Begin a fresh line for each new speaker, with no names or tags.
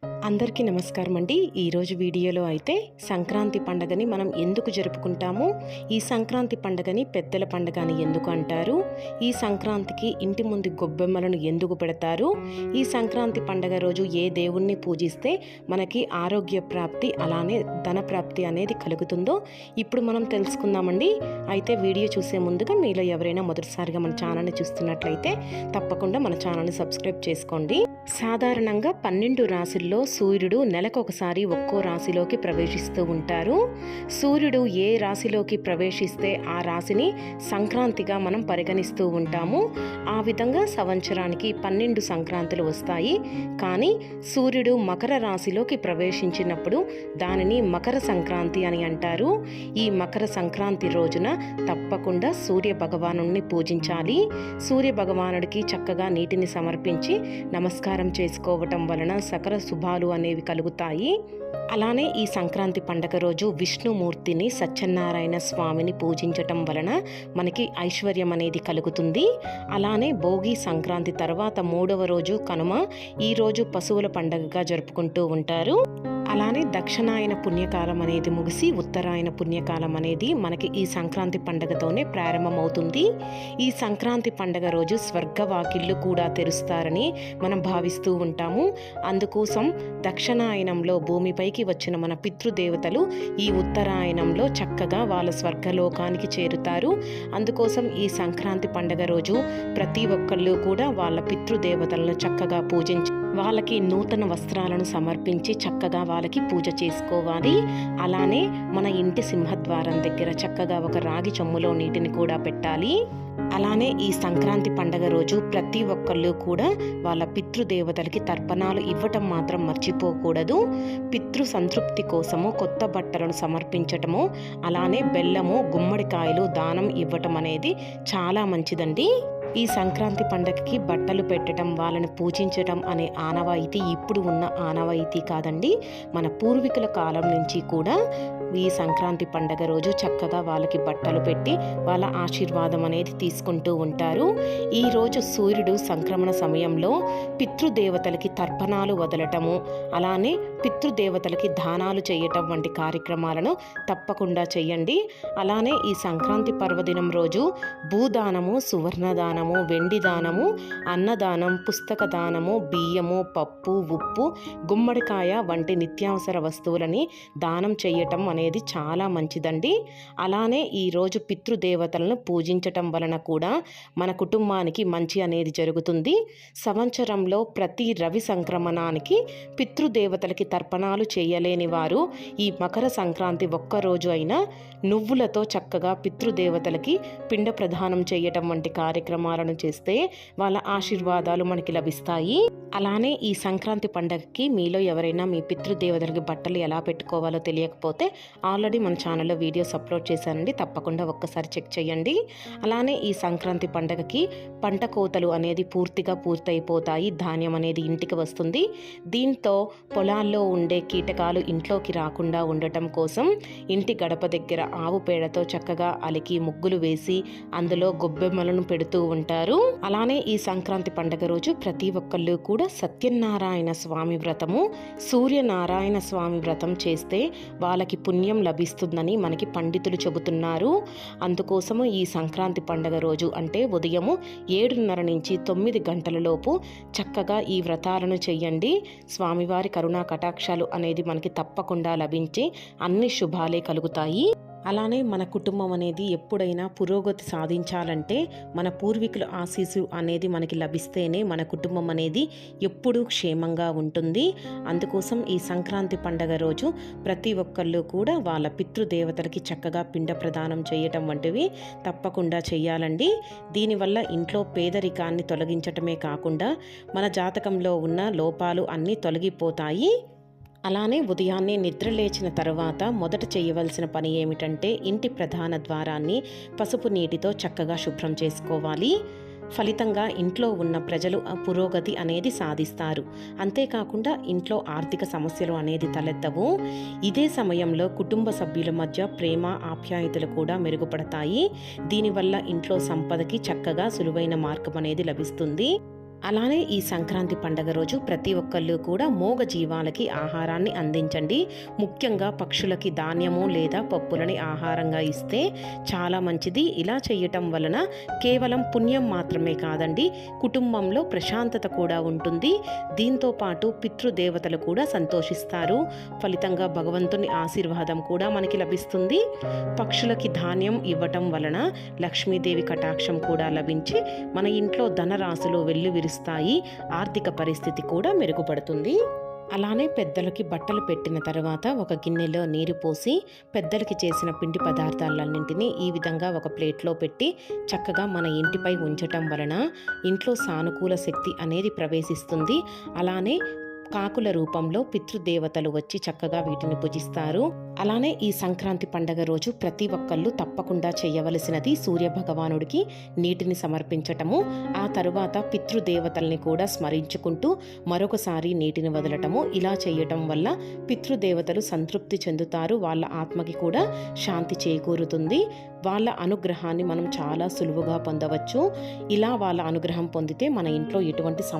thank you అందరికీ నమస్కారం అండి. ఈరోజు వీడియోలో అయితే సంక్రాంతి పండగని మనం ఎందుకు జరుపుకుంటాము? ఈ సంక్రాంతి పండగని పెద్దల పండగ అని ఎందుకు అంటారు? ఈ సంక్రాంతికి ఇంటి ముందు గొబ్బెమ్మలను ఎందుకు పెడతారు? ఈ సంక్రాంతి పండగ రోజు ఏ దేవుణ్ణి పూజిస్తే మనకి ఆరోగ్య ప్రాప్తి అలానే ధన ప్రాప్తి అనేది కలుగుతుందో ఇప్పుడు మనం తెలుసుకుందామండి. అయితే వీడియో చూసే ముందుగా మీలో ఎవరైనా మొదటిసారిగా మన ఛానల్ని చూస్తున్నట్లయితే తప్పకుండా మన ఛానల్ని సబ్స్క్రైబ్ చేసుకోండి. సాధారణంగా పన్నెండు రాశుల్లో సూర్యుడు నెలకొకసారి ఒక్కో రాశిలోకి ప్రవేశిస్తూ ఉంటారు. సూర్యుడు ఏ రాశిలోకి ప్రవేశిస్తే ఆ రాశిని సంక్రాంతిగా మనం పరిగణిస్తూ ఉంటాము. ఆ విధంగా సంవత్సరానికి పన్నెండు సంక్రాంతులు వస్తాయి. కానీ సూర్యుడు మకర రాశిలోకి ప్రవేశించినప్పుడు దానిని మకర సంక్రాంతి అని అంటారు. ఈ మకర సంక్రాంతి రోజున తప్పకుండా సూర్య భగవాను పూజించాలి. సూర్య భగవానుడికి చక్కగా నీటిని సమర్పించి నమస్కారం చేసుకోవటం వలన సకల శుభాలు అనేవి కలుగుతాయి. అలానే ఈ సంక్రాంతి పండగ రోజు విష్ణుమూర్తిని సత్యనారాయణ స్వామిని పూజించటం వలన మనకి ఐశ్వర్యం అనేది కలుగుతుంది. అలానే భోగి సంక్రాంతి తర్వాత మూడవ రోజు కనుమ ఈరోజు పశువుల పండగగా జరుపుకుంటూ ఉంటారు. అలానే దక్షిణాయన పుణ్యకాలం అనేది ముగిసి ఉత్తరాయన పుణ్యకాలం అనేది మనకి ఈ సంక్రాంతి పండగతోనే ప్రారంభమవుతుంది. ఈ సంక్రాంతి పండగ రోజు స్వర్గ వాకిళ్ళు కూడా తెరుస్తారని మనం భావిస్తూ ఉంటాము. అందుకోసం దక్షిణాయనంలో భూమిపైకి వచ్చిన మన పితృదేవతలు ఈ ఉత్తరాయణంలో చక్కగా వాళ్ళ స్వర్గలోకానికి చేరుతారు. అందుకోసం ఈ సంక్రాంతి పండగ రోజు ప్రతి ఒక్కళ్ళు కూడా వాళ్ళ పితృదేవతలను చక్కగా పూజించారు వాళ్ళకి నూతన వస్త్రాలను సమర్పించి చక్కగా వాళ్ళకి పూజ చేసుకోవాలి. అలానే మన ఇంటి సింహద్వారం దగ్గర చక్కగా ఒక రాగి చెమ్ములో నీటిని కూడా పెట్టాలి. అలానే ఈ సంక్రాంతి పండగ రోజు ప్రతి ఒక్కళ్ళు కూడా వాళ్ళ పితృదేవతలకి తర్పణాలు ఇవ్వటం మాత్రం మర్చిపోకూడదు. పితృ సంతృప్తి కోసము కొత్త బట్టలను సమర్పించటము అలానే బెల్లము గుమ్మడికాయలు దానం ఇవ్వటం అనేది చాలా మంచిదండి. ఈ సంక్రాంతి పండగకి బట్టలు పెట్టడం వాళ్ళని పూజించడం అనే ఆనవాయితీ ఇప్పుడు ఉన్న ఆనవాయితీ కాదండి. మన పూర్వీకుల కాలం నుంచి కూడా ఈ సంక్రాంతి పండగ రోజు చక్కగా వాళ్ళకి బట్టలు పెట్టి వాళ్ళ ఆశీర్వాదం అనేది తీసుకుంటూ ఉంటారు. ఈరోజు సూర్యుడు సంక్రమణ సమయంలో పితృదేవతలకి తర్పణాలు వదలటము అలానే పితృదేవతలకి దానాలు చేయటం వంటి కార్యక్రమాలను తప్పకుండా చేయండి. అలానే ఈ సంక్రాంతి పర్వదినం రోజు భూదానము సువర్ణదానము వెండి దానము అన్నదానం పుస్తక దానము బియ్యము పప్పు ఉప్పు గుమ్మడికాయ వంటి నిత్యావసర వస్తువులని దానం చేయటం అనేది చాలా మంచిదండి. అలానే ఈరోజు పితృదేవతలను పూజించటం వలన కూడా మన కుటుంబానికి మంచి అనేది జరుగుతుంది. సంవత్సరంలో ప్రతి రవి సంక్రమణానికి పితృదేవతలకి తర్పణాలు చేయలేని వారు ఈ మకర సంక్రాంతి ఒక్కరోజు అయినా నువ్వులతో చక్కగా పితృదేవతలకి పిండ ప్రదానం చేయటం వంటి కార్యక్రమాలను చేస్తే వాళ్ళ ఆశీర్వాదాలు మనకి లభిస్తాయి. అలానే ఈ సంక్రాంతి పండగకి మీలో ఎవరైనా మీ పితృదేవతలకి బట్టలు ఎలా పెట్టుకోవాలో తెలియకపోతే ఆల్రెడీ మన ఛానల్లో వీడియోస్ అప్లోడ్ చేశానండి. తప్పకుండా ఒక్కసారి చెక్ చేయండి. అలానే ఈ సంక్రాంతి పండగకి పంట కోతలు అనేది పూర్తిగా పూర్తయిపోతాయి. ధాన్యం అనేది ఇంటికి వస్తుంది. దీంతో పొలాల్లో ఉండే కీటకాలు ఇంట్లోకి రాకుండా ఉండటం కోసం ఇంటి గడప దగ్గర ఆవు పేడతో చక్కగా అలికి ముగ్గులు వేసి అందులో గొబ్బెమ్మలను పెడుతూ ఉంటారు. అలానే ఈ సంక్రాంతి పండగ రోజు ప్రతి ఒక్కళ్ళు కూడా సత్యనారాయణ స్వామి వ్రతము సూర్యనారాయణ స్వామి వ్రతం చేస్తే వాళ్ళకి పుణ్య లభిస్తుందని మనకి పండితులు చెబుతున్నారు. అందుకోసము ఈ సంక్రాంతి పండగ రోజు అంటే ఉదయము ఏడున్నర నుంచి తొమ్మిది గంటలలోపు చక్కగా ఈ వ్రతాలను చేయండి. స్వామివారి కరుణా కటాక్షాలు అనేది మనకి తప్పకుండా లభించి అన్ని శుభాలే కలుగుతాయి. అలానే మన కుటుంబం అనేది ఎప్పుడైనా పురోగతి సాధించాలంటే మన పూర్వీకుల ఆశీస్సు అనేది మనకి లభిస్తేనే మన కుటుంబం అనేది ఎప్పుడూ క్షేమంగా ఉంటుంది. అందుకోసం ఈ సంక్రాంతి పండగ రోజు ప్రతి ఒక్కళ్ళు కూడా వాళ్ళ పితృదేవతలకి చక్కగా పిండ ప్రదానం చేయటం వంటివి తప్పకుండా చేయాలండి దీనివల్ల ఇంట్లో పేదరికాన్ని తొలగించటమే కాకుండా మన జాతకంలో ఉన్న లోపాలు అన్నీ తొలగిపోతాయి. అలానే ఉదయాన్నే నిద్ర లేచిన తర్వాత మొదట చేయవలసిన పని ఏమిటంటే ఇంటి ప్రధాన ద్వారాన్ని పసుపు నీటితో చక్కగా శుభ్రం చేసుకోవాలి. ఫలితంగా ఇంట్లో ఉన్న ప్రజలు పురోగతి అనేది సాధిస్తారు. అంతేకాకుండా ఇంట్లో ఆర్థిక సమస్యలు అనేది తలెత్తవు. ఇదే సమయంలో కుటుంబ సభ్యుల మధ్య ప్రేమ ఆప్యాయతలు కూడా మెరుగుపడతాయి. దీనివల్ల ఇంట్లో సంపదకి చక్కగా సులువైన మార్గం అనేది లభిస్తుంది. అలానే ఈ సంక్రాంతి పండగ రోజు ప్రతి ఒక్కళ్ళు కూడా మోగ జీవాలకి ఆహారాన్ని అందించండి. ముఖ్యంగా పక్షులకి ధాన్యము లేదా పప్పులని ఆహారంగా ఇస్తే చాలా మంచిది. ఇలా చేయటం వలన కేవలం పుణ్యం మాత్రమే కాదండి కుటుంబంలో ప్రశాంతత కూడా ఉంటుంది. దీంతో పాటు పితృదేవతలు కూడా సంతోషిస్తారు. ఫలితంగా భగవంతుని ఆశీర్వాదం కూడా మనకి లభిస్తుంది. పక్షులకి ధాన్యం ఇవ్వటం వలన లక్ష్మీదేవి కటాక్షం కూడా లభించి మన ఇంట్లో ధనరాశులు వెల్లు మెరుగుపరుస్తాయి ఆర్థిక పరిస్థితి కూడా మెరుగుపడుతుంది. అలానే పెద్దలకి బట్టలు పెట్టిన తర్వాత ఒక గిన్నెలో నీరు పోసి పెద్దలకి చేసిన పిండి పదార్థాలన్నింటినీ ఈ విధంగా ఒక ప్లేట్లో పెట్టి చక్కగా మన ఇంటిపై ఉంచటం వలన ఇంట్లో సానుకూల శక్తి అనేది ప్రవేశిస్తుంది. అలానే కాకుల రూపంలో పితృదేవతలు వచ్చి చక్కగా వీటిని పూజిస్తారు. అలానే ఈ సంక్రాంతి పండగ రోజు ప్రతి ఒక్కళ్ళు తప్పకుండా చేయవలసినది సూర్య భగవానుడికి నీటిని సమర్పించటము. ఆ తరువాత పితృదేవతల్ని కూడా స్మరించుకుంటూ మరొకసారి నీటిని వదలటము. ఇలా చేయటం వల్ల పితృదేవతలు సంతృప్తి చెందుతారు. వాళ్ళ ఆత్మకి కూడా శాంతి చేకూరుతుంది. వాళ్ళ అనుగ్రహాన్ని మనం చాలా సులువుగా పొందవచ్చు. ఇలా వాళ్ళ అనుగ్రహం పొందితే మన ఇంట్లో ఎటువంటి సమస్య